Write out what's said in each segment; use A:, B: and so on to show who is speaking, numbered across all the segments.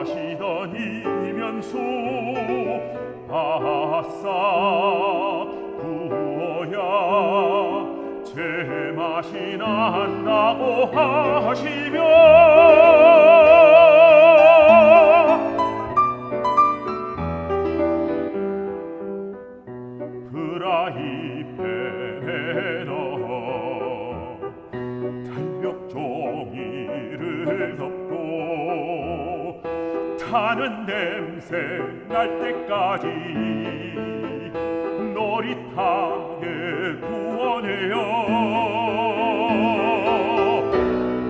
A: 다시 다니면서 바싹 부어야 제맛이 난다고 하시면 타는 냄새 날 때까지 노릿하게 구워내요.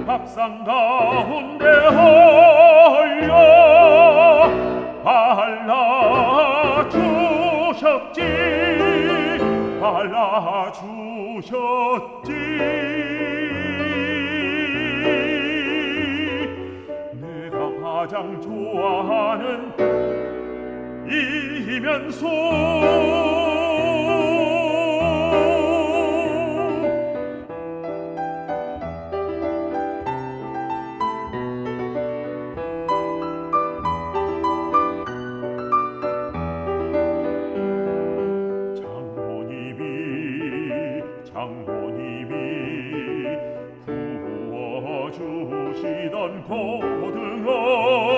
A: 밥상 가운데 올려 발라주셨지 발라주셨지 가 가장 좋아하는 이면소. 장모님이 장모님이 구워주시던 고등어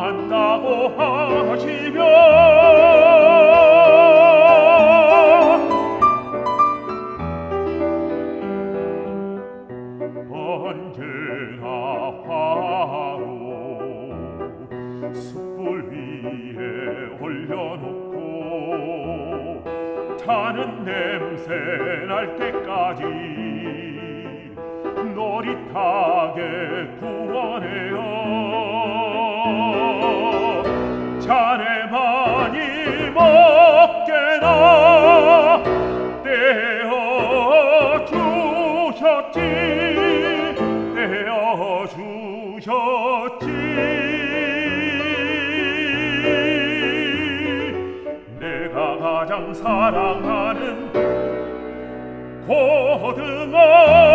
A: 난다고 하시며 언제나 화로 숯불 위에 올려놓고 타는 냄새 날 때까지 노릿하게 구워내요 자네 많이 먹게나 떼어 주셨지 떼어 주셨지. 내가 가장 사랑하는 고등어